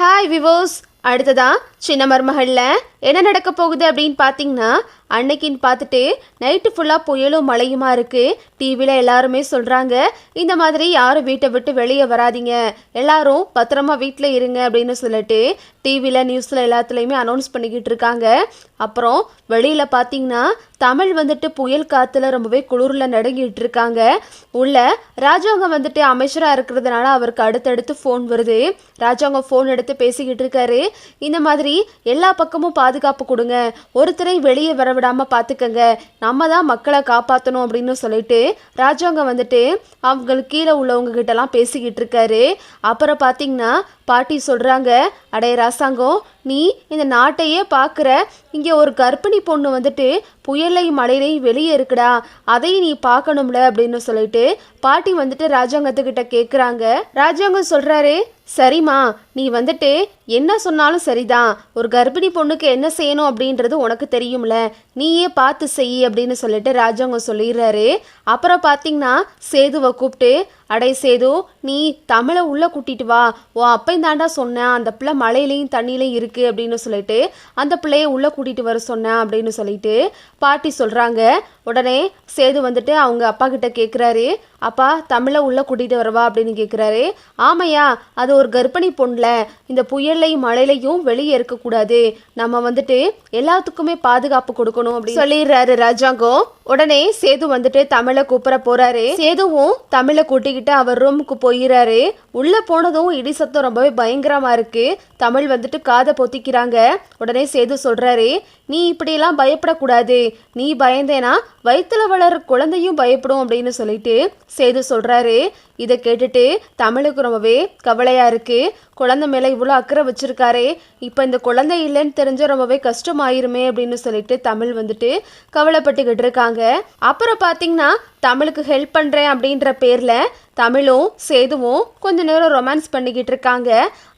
Hi விவோஸ் அடுத்ததான் சின்ன மருமகளில் என்ன நடக்க போகுது அப்படின்னு பார்த்தீங்கன்னா அன்னைக்குன்னு பார்த்துட்டு நைட்டு ஃபுல்லாக புயலும் மழையுமா இருக்குது டிவியில் எல்லாருமே சொல்கிறாங்க இந்த மாதிரி யாரும் வீட்டை விட்டு வெளியே வராதீங்க. எல்லாரும் பத்திரமா வீட்டில் இருங்க அப்படின்னு சொல்லிட்டு டிவியில் நியூஸில் எல்லாத்துலேயுமே அனௌன்ஸ் பண்ணிக்கிட்டு இருக்காங்க. அப்புறம் வெளியில் பார்த்தீங்கன்னா தமிழ் வந்துட்டு புயல் காற்றுல ரொம்பவே குளிரில் நடுங்கிட்டு இருக்காங்க. உள்ள ராஜாங்க வந்துட்டு அமைச்சராக இருக்கிறதுனால அவருக்கு அடுத்தடுத்து ஃபோன் வருது. ராஜாங்க ஃபோன் எடுத்து பேசிக்கிட்டு இருக்காரு. இந்த மாதிரி எல்லா பக்கமும் பாதுகாப்பு கொடுங்க. ஒருத்தரை வெளியே வர விடாமல் பார்த்துக்கங்க நம்ம தான் மக்களை காப்பாற்றணும் அப்படின்னு சொல்லிட்டு ராஜாங்க வந்துட்டு அவங்களுக்கு கீழே உள்ளவங்க கிட்டலாம் பேசிக்கிட்டு இருக்காரு. அப்புறம் பார்த்தீங்கன்னா பாட்டி சொல்கிறாங்க அடைய ராசாங்கம் நீ இந்த நாட்டையே பார்க்குற இங்கே ஒரு கர்ப்பிணி பொண்ணு வந்துட்டு புயலையும் மழையிலையும் வெளியே இருக்குடா. அதையும் நீ பார்க்கணும்ல அப்படின்னு சொல்லிட்டு பாட்டி வந்துட்டு ராஜாங்கத்துக்கிட்ட கேட்குறாங்க ராஜாங்கம் சொல்கிறாரு சரிம்மா நீ வந்துட்டு என்ன சொன்னாலும் சரிதான். ஒரு கர்ப்பிணி பொண்ணுக்கு என்ன செய்யணும் அப்படின்றது உனக்கு தெரியும்ல. நீயே பார்த்து செய் அப்படின்னு சொல்லிட்டு ராஜாங்க சொல்லிடுறாரு. அப்புறம் பார்த்தீங்கன்னா சேதுவை கூப்பிட்டு அடை சேது நீ தமிழை உள்ளே கூட்டிட்டு வா. உன் அப்பையும் தாண்டா சொன்னேன் அந்த பிள்ளை மழையிலையும் தண்ணியிலையும் இருக்குது அப்படின்னு சொல்லிட்டு அந்த பிள்ளைய உள்ளே கூட்டிட்டு வர சொன்னேன் அப்படின்னு சொல்லிட்டு பாட்டி சொல்கிறாங்க உடனே சேது வந்துட்டு அவங்க அப்பா கிட்ட கேட்குறாரு அப்பா தமிழை உள்ளே கூட்டிகிட்டு வரவா அப்படின்னு கேட்குறாரு ஆமையா அது ஒரு கர்ப்பிணி பொண்ணுல இந்த புயல்லையும் மழையிலையும் வெளியே இருக்கக்கூடாது நம்ம வந்துட்டு எல்லாத்துக்குமே பாதுகாப்பு கொடுக்கணும் அப்படின்னு சொல்லிடுறாரு ராஜாங்கம். உடனே சேது வந்துட்டு தமிழை கூப்பிட போறாரு. சேதுவும் தமிழை கூட்டிக்கிட்டு அவர் ரூமுக்கு போயிடுறாரு உள்ள போனதும் இடி சத்தம் ரொம்பவே பயங்கரமா இருக்கு. தமிழ் வந்துட்டு காதை பொத்திக்கிறாங்க. உடனே சேது சொல்றாரு நீ இப்படியெல்லாம் பயப்படக்கூடாது. நீ பயந்தேனா வயிற்றுல வளர குழந்தையும் பயப்படும் அப்படின்னு சொல்லிட்டு சேது சொல்றாரு. இதை கேட்டுட்டு தமிழுக்கு ரொம்பவே கவலையா இருக்கு. குழந்தை மேலே இவ்வளோ அக்கறை வச்சிருக்காரே. இப்போ இந்த குழந்தை இல்லைன்னு தெரிஞ்ச ரொம்பவே கஷ்டமாயிருமே அப்படின்னு சொல்லிட்டு தமிழ் வந்துட்டு கவலைப்பட்டுக்கிட்டு இருக்காங்க. அப்புறம் பார்த்தீங்கன்னா தமிழுக்கு ஹெல்ப் பண்ணுறேன் அப்படின்ற பேரில் தமிழும் சேதுவும் கொஞ்ச நேரம் ரொமான்ஸ் பண்ணிக்கிட்டு இருக்காங்க.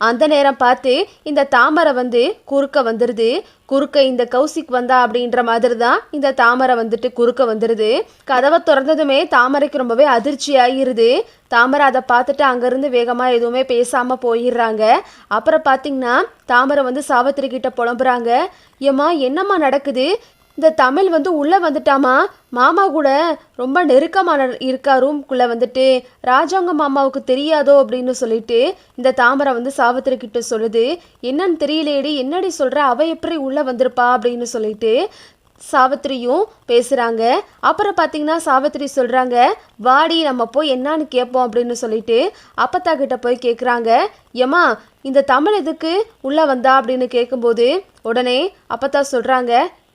அந்த நேரம் பார்த்து இந்த தாமரை வந்து குறுக்க வந்துடுது குறுக்க இந்த கௌசிக் வந்தா அப்படின்ற மாதிரி தான் இந்த தாமரை வந்துட்டு குறுக்க வந்துடுது கதவை திறந்ததுமே தாமரைக்கு ரொம்பவே அதிர்ச்சி ஆகிருது. தாமரை அதை பார்த்துட்டு அங்கேருந்து வேகமாக எதுவுமே பேசாமல் போயிடுறாங்க. அப்புறம் பார்த்தீங்கன்னா தாமரை வந்து சாவத்திரி கிட்ட புலம்புறாங்க. ஏம்மா என்னம்மா நடக்குது? இந்த தமிழ் வந்து உள்ளே வந்துட்டாமா? மாமா கூட ரொம்ப நெருக்கமான இருக்கா ரூம்குள்ளே வந்துட்டு ராஜாங்க மாமாவுக்கு தெரியாதோ அப்படின்னு சொல்லிட்டு இந்த தாமரை வந்து சாவித்திரி கிட்ட சொல்லுது. என்னன்னு தெரியலையேடி என்னடி சொல்கிற அவ எப்படி உள்ளே வந்திருப்பா அப்படின்னு சொல்லிட்டு சாவித்திரியும் பேசுகிறாங்க அப்புறம் பார்த்தீங்கன்னா சாவித்திரி சொல்கிறாங்க வாடி நம்ம போய் என்னான்னு கேட்போம் அப்படின்னு சொல்லிட்டு அப்பத்தா கிட்ட போய் கேட்குறாங்க ஏம்மா இந்த தமிழ் எதுக்கு உள்ளே வந்தா அப்படின்னு கேட்கும்போது உடனே அப்பத்தா சொல்கிறாங்க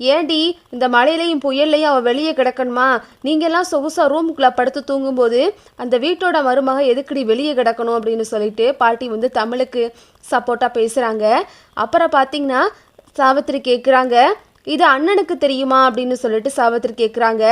ஏண்டி இந்த மழையிலையும் புயல்லையும் அவள் வெளியே கிடக்கணுமா? நீங்கள்லாம் சொகுசாக ரூமுக்குள்ளே படுத்து தூங்கும்போது அந்த வீட்டோட மருமக எதுக்குடி வெளியே கிடக்கணும் அப்படின்னு சொல்லிட்டு பாட்டி வந்து தமிழுக்கு சப்போர்ட்டாக பேசுகிறாங்க அப்புறம் பார்த்தீங்கன்னா சாவித்திரி கேட்குறாங்க இது அண்ணனுக்கு தெரியுமா அப்படின்னு சொல்லிட்டு சாவித்திரி கேட்குறாங்க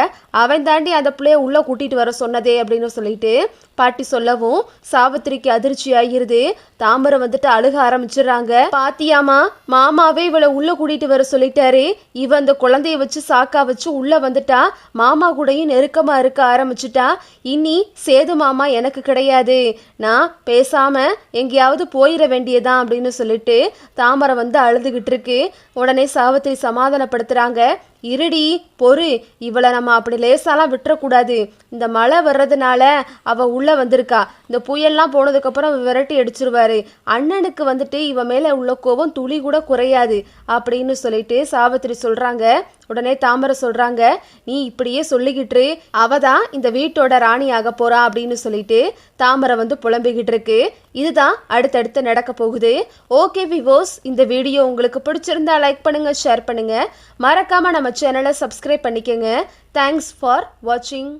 அவன் தாண்டி அந்த பிள்ளைய உள்ளே கூட்டிகிட்டு வர சொன்னதே அப்படின்னு சொல்லிட்டு பாட்டி சொல்லவும் சாவித்திரிக்கு அதிர்ச்சி ஆகிருது. தாமரை வந்துட்டு அழுக ஆரம்பிச்சிடுறாங்க. பாத்தியாமா மாமாவே இவளை உள்ள கூட்டிட்டு வர சொல்லிட்டாரு. இவ அந்த குழந்தைய வச்சு சாக்கா வச்சு உள்ள வந்துட்டா. மாமா கூடயும் நெருக்கமா இருக்க ஆரம்பிச்சிட்டா. இனி சேது மாமா எனக்கு கிடையாது. நான் பேசாம எங்கேயாவது போயிட வேண்டியதான் அப்படின்னு சொல்லிட்டு தாமரை வந்து அழுதுகிட்டு இருக்கு. உடனே சாவித்திரி சமாதானம் சமாதானப்படுத்துறாங்க இருடி பொறு இவளை நம்ம அப்படி லேசாலாம் விட்டுறக்கூடாது. இந்த மழை வர்றதுனால அவ உள்ள வந்திருக்கா. இந்த புயல்லாம் போனதுக்கப்புறம் விரட்டி அடிச்சிருவாரு. அண்ணனுக்கு வந்துட்டு இவன் மேல உள்ள கோபம் துளி கூட குறையாது. அப்படின்னு சொல்லிட்டு சாவித்திரி சொல்றாங்க. உடனே தாமரை சொல்றாங்க நீ இப்படியே சொல்லிக்கிட்டு அவ தான் இந்த வீட்டோட ராணி ஆக போறா அப்படின்னு சொல்லிட்டு தாமரை வந்து புலம்பிக்கிட்டு இருக்கு. இதுதான் அடுத்தடுத்து நடக்க போகுது. ஓகே விவோஸ் இந்த வீடியோ உங்களுக்கு பிடிச்சிருந்தா லைக் பண்ணுங்க ஷேர் பண்ணுங்க. மறக்காம நம்ம சேனலை சப்ஸ்கிரைப் பண்ணிக்கோங்க. தேங்க்ஸ் ஃபார் வாட்சிங்